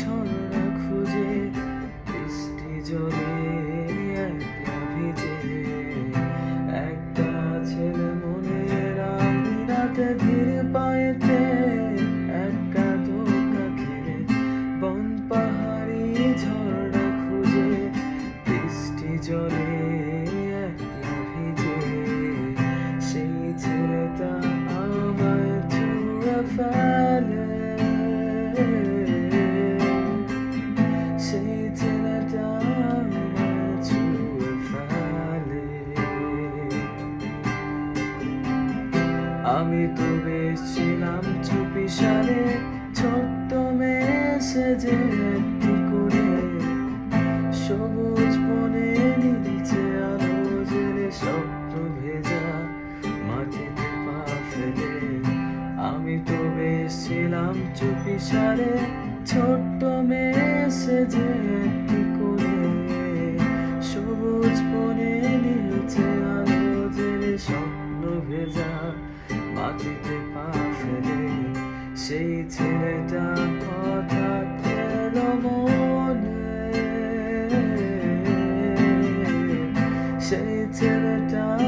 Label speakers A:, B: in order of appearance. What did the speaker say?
A: ঝর্ণা খুঁজে, বৃষ্টি জলে একলা ভিজে। একটা ছেলে মনে রাতে রাতে ধীর পায়েতে, একটা দোকা ঘিরে বন পাহাড়ি ঝর্ণা খুঁজে, বৃষ্টি জলে আমি তো ছিলাম চুপি সারে, ছোট্ট মেয়ে সেজে একটি করে। সবুজ বনে নীলচে আলো জেলে স্বপ্ন ভেজা মাটিতে পা ফেলে। আমি তো ছিলাম চুপি সারে, ছোট্ট মেয়ে সেজে একটি করে। সবুজ বনে নীলচে আলো জেলে স্বপ্ন ভেজা মাটিতে পা ফেলে সেই ছেলেটা হঠাৎ গেল মনে সেই ছেলেটা